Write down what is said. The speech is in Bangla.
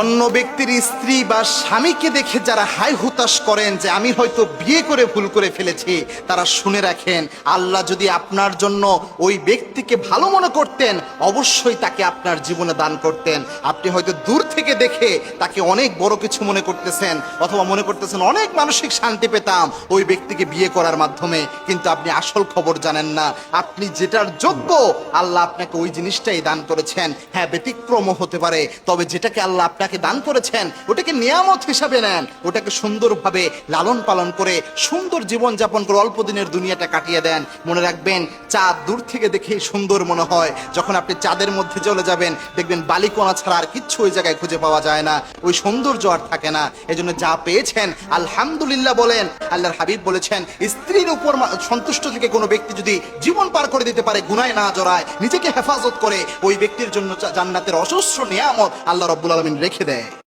অন্য ব্যক্তির স্ত্রী বা স্বামীকে দেখে যারা হাই হুতাশ করেন যে আমি হয়তো বিয়ে করে ভুল করে ফেলেছি, তারা শুনে রাখেন, আল্লাহ যদি আপনার জন্য ওই ব্যক্তিকে ভালো মনে করতেন, অবশ্যই তাকে আপনার জীবনে দান করতেন। আপনি হয়তো দূর থেকে দেখে তাকে অনেক বড় কিছু মনে করতেছেন, অথবা মনে করতেছেন অনেক মানসিক শান্তি পেতাম ওই ব্যক্তিকে বিয়ে করার মাধ্যমে, কিন্তু আপনি আসল খবর জানেন না। আপনি যেটার যোগ্য, আল্লাহ আপনাকে ওই জিনিসটাই দান করেছেন। হ্যাঁ ব্যতিক্রমও হতে পারে, তবে যেটাকে আল্লাহ আপনাকে দান করেছেন, ওটাকে নিয়ামত হিসাবে নেন, ওটাকে সুন্দরভাবে লালন পালন করে সুন্দর জীবন যাপন করে অল্প দিনের দুনিয়াটা কাটিয়ে দেন। মনে রাখবেন, চাঁদ দূর থেকে দেখে সুন্দর মনে হয়। যখন আপনি চাঁদের মধ্যে চলে যাবেন, দেখবেন বালিকণা ছাড়া আর কিচ্ছু ওই জায়গায় খুঁজে পাওয়া যায় না। ওই সৌন্দর্য আর থাকে না। এজন্য যা পেয়েছেন, আলহামদুলিল্লাহ বলেন, আল্লাহর হাবিব বলেছেন, স্ত্রীর উপর সন্তুষ্ট থেকে কোনো ব্যক্তি যদি জীবন পার করে দিতে পারে, গুনায় না জড়ায়, নিজেকে হেফাজত করে, ওই ব্যক্তির জন্য জান্নাতের অজস্র নিয়ামত আল্লাহ রব্বুল আলমিন রেখে today.